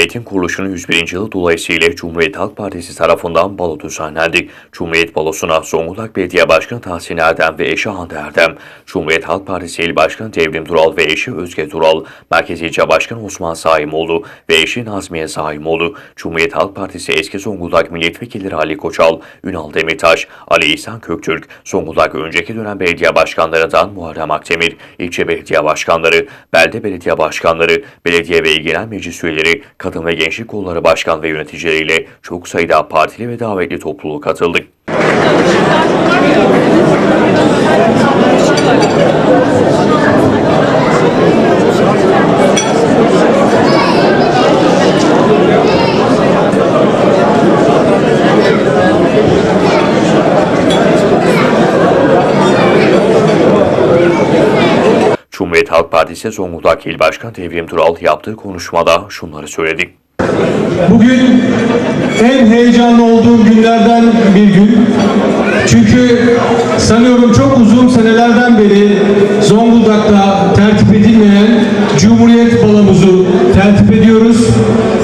Cumhuriyet'in kuruluşunun 101. yılı dolayısıyla Cumhuriyet Halk Partisi tarafından balo düzenlendi. Cumhuriyet balosuna Zonguldak Belediye Başkanı Tahsin Erdem ve eşi Hande Erdem, Cumhuriyet Halk Partisi İl Başkanı Devrim Dural ve eşi Özge Dural, Merkez İlçe Başkanı Osman Saimoğlu ve eşi Nazmiye Saimoğlu, Cumhuriyet Halk Partisi eski Zonguldak Milletvekilleri Ali Koçal, Ünal Demirtaş, Ali İhsan Köktürk, Zonguldak önceki dönem belediye başkanlarından Muharrem Akdemir, ilçe belediye başkanları, belde belediye başkanları, belediye ve il genel meclis üyeleri, kadın ve gençlik kolları başkan ve yöneticileriyle çok sayıda partili ve davetli topluluğu katıldı. Cumhuriyet Halk Partisi Zonguldak İl Başkanı Devrim Tural yaptığı konuşmada şunları söyledi. Bugün en heyecanlı olduğum günlerden bir gün. Çünkü sanıyorum çok uzun senelerden beri Zonguldak'ta tertip edilmeyen Cumhuriyet balımızı tertip ediyoruz.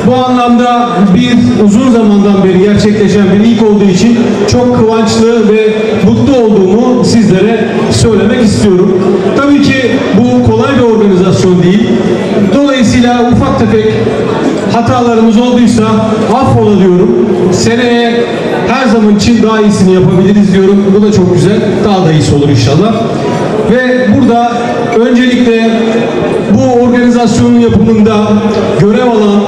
Bu anlamda bir uzun zamandan beri gerçekleşen bir ilk olduğu için çok kıvançlı ve mutlu olduğumu sizlere söylemek istiyorum. Tabii ki bu kolay bir organizasyon değil. Dolayısıyla ufak tefek hatalarımız olduysa affola diyorum. Seneye her zaman için daha iyisini yapabiliriz diyorum. Bu da çok güzel. Daha da iyisi olur inşallah. Ve burada öncelikle bu organizasyonun yapımında görev alan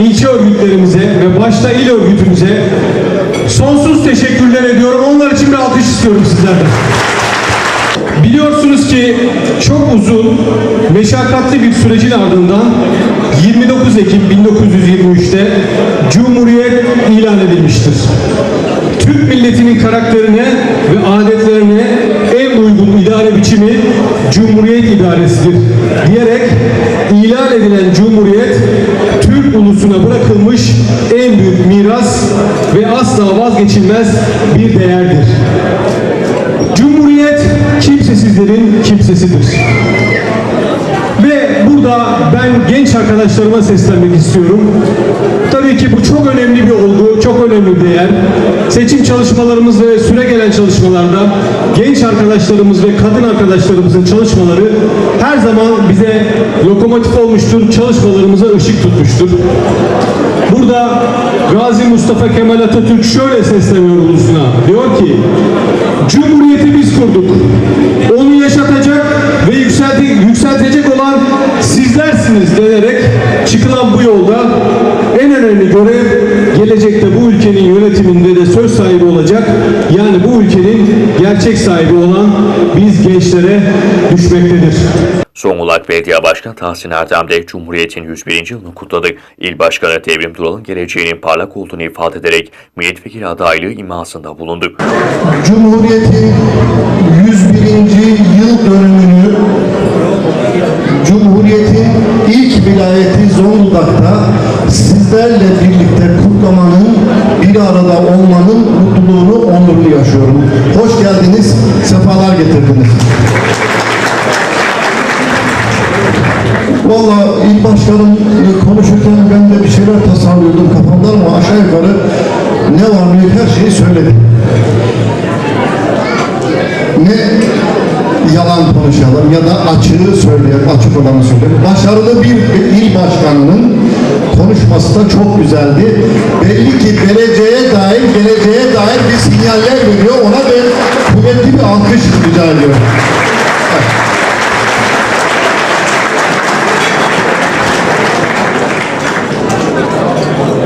ilçe örgütlerimize ve başta il örgütümüze sonsuz teşekkürler ediyorum. Onlar için bir alkış istiyorum sizlerden. Biliyorsunuz ki çok uzun, meşakkatli bir sürecin ardından 29 Ekim 1923'te Cumhuriyet ilan edilmiştir. Türk milletinin karakterine ve adetlerine en uygun idare biçimi Cumhuriyet idaresidir diyerek ilan edilen Cumhuriyet Türk ulusuna bırakılmış en büyük miras ve asla vazgeçilmez bir değerdir. Kimsesizlerin kimsesidir. Ve burada ben genç arkadaşlarıma seslenmek istiyorum. Tabii ki bu çok önemli bir olgu, çok önemli bir değer. Seçim çalışmalarımız ve süre gelen çalışmalarda genç arkadaşlarımız ve kadın arkadaşlarımızın çalışmaları her zaman bize lokomotif olmuştur, çalışmalarımıza ışık tutmuştur. Burada Gazi Mustafa Kemal Atatürk şöyle sesleniyor ulusuna. Diyor ki, Cumhuriyeti biz kurduk. Çıkılan bu yolda en önemli görev gelecekte bu ülkenin yönetiminde de söz sahibi olacak. Yani bu ülkenin gerçek sahibi olan biz gençlere düşmektedir. Zonguldak Belediye Başkanı Tahsin Erdem de Cumhuriyet'in 101. yılını kutladı. İl Başkanı Devrim Dural'ın geleceğinin parlak olduğunu ifade ederek milletvekili adaylığı imasında bulundu. Cumhuriyet'in 101. yıl dönümünü Cumhuriyet'in ilk vilayeti Zonguldak'ta sizlerle birlikte kutlamanın, bir arada olmanın mutluluğunu, onurunu yaşıyorum. Hoş geldiniz, sefalar getirdiniz. Valla il başkanım e, konuşurken ben de bir şeyler tasarlıyordum kafamda ama aşağı yukarı ne var ne her şeyi söyledi. Ne yalan konuşalım ya da açığı söyleyelim, açık olanı söyleyelim. Başarılı bir il başkanının konuşması da çok güzeldi. Belli ki geleceğe dair, geleceğe dair bir sinyaller veriyor. Ona ben kuvvetli bir alkış rica ediyorum.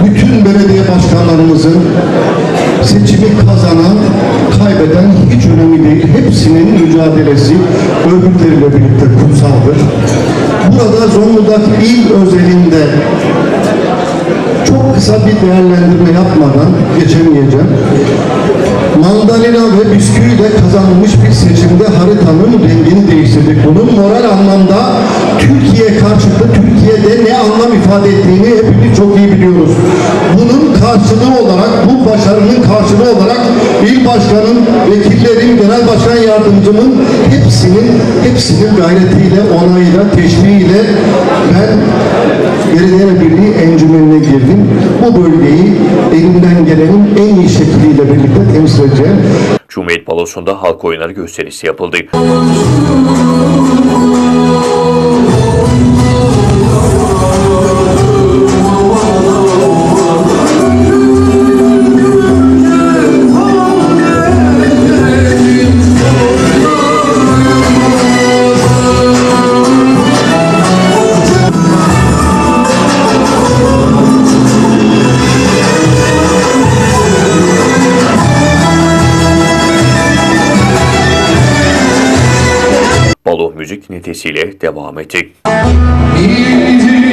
bütün belediye başkanlarımızın seçimi kazanan, kaybeden hiç önemli değil. Hepsinin mücadelesi örgütleriyle birlikte kutsaldır. Burada Zonguldak il özelinde çok kısa bir değerlendirme yapmadan geçemeyeceğim. Mandalina ve bisküviyle kazanılmış bir seçimde haritanın rengini değiştirdik. Bunun moral anlamda Türkiye karşıtı Türkiye'de ne anlam ifade ettiğini hepimiz çok iyi biliyoruz. Bunun karşılığı olarak, bu başarının karşılığı olarak il başkanın, vekillerin, genel başkan yardımcımın hepsinin hepsinin gayretiyle, onayıyla, teşviğiyle ben Belediye Birliği encümenine bu bölgeyi elimden gelenin en iyi şekliyle birlikte temsil edeceğim. Cumhuriyet Balosu'nda halk oyunları gösterisi yapıldı. balo müzik nitesiyle devam edecek. Yiğitim